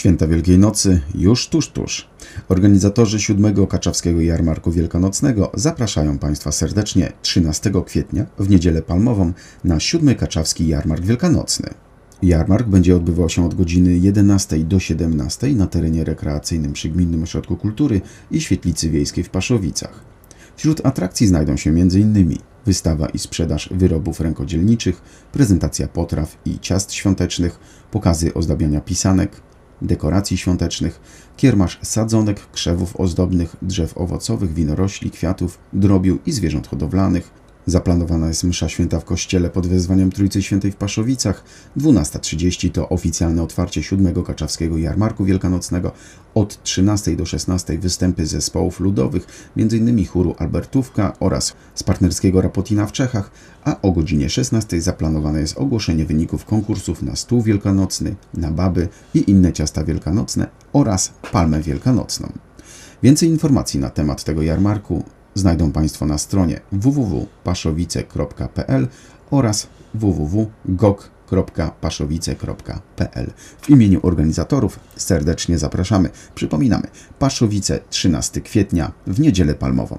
Święta Wielkiej Nocy już tuż, tuż. Organizatorzy siódmego Kaczawskiego Jarmarku Wielkanocnego zapraszają Państwa serdecznie 13 kwietnia w Niedzielę Palmową na siódmy Kaczawski Jarmark Wielkanocny. Jarmark będzie odbywał się od godziny 11 do 17 na terenie rekreacyjnym przy Gminnym Ośrodku Kultury i Świetlicy Wiejskiej w Paszowicach. Wśród atrakcji znajdą się m.in. wystawa i sprzedaż wyrobów rękodzielniczych, prezentacja potraw i ciast świątecznych, pokazy ozdabiania pisanek, dekoracji świątecznych, kiermasz sadzonek, krzewów ozdobnych, drzew owocowych, winorośli, kwiatów, drobiu i zwierząt hodowlanych. Zaplanowana jest msza święta w kościele pod wezwaniem Trójcy Świętej w Paszowicach. 12.30 to oficjalne otwarcie siódmego Kaczawskiego Jarmarku Wielkanocnego. Od 13 do 16 występy zespołów ludowych, m.in. chóru Albertówka oraz z partnerskiego Rapotina w Czechach, a o godzinie 16 zaplanowane jest ogłoszenie wyników konkursów na stół wielkanocny, na baby i inne ciasta wielkanocne oraz palmę wielkanocną. Więcej informacji na temat tego jarmarku znajdą Państwo na stronie www.paszowice.pl oraz www.gok.paszowice.pl. W imieniu organizatorów serdecznie zapraszamy. Przypominamy, Paszowice 13 kwietnia w Niedzielę Palmową.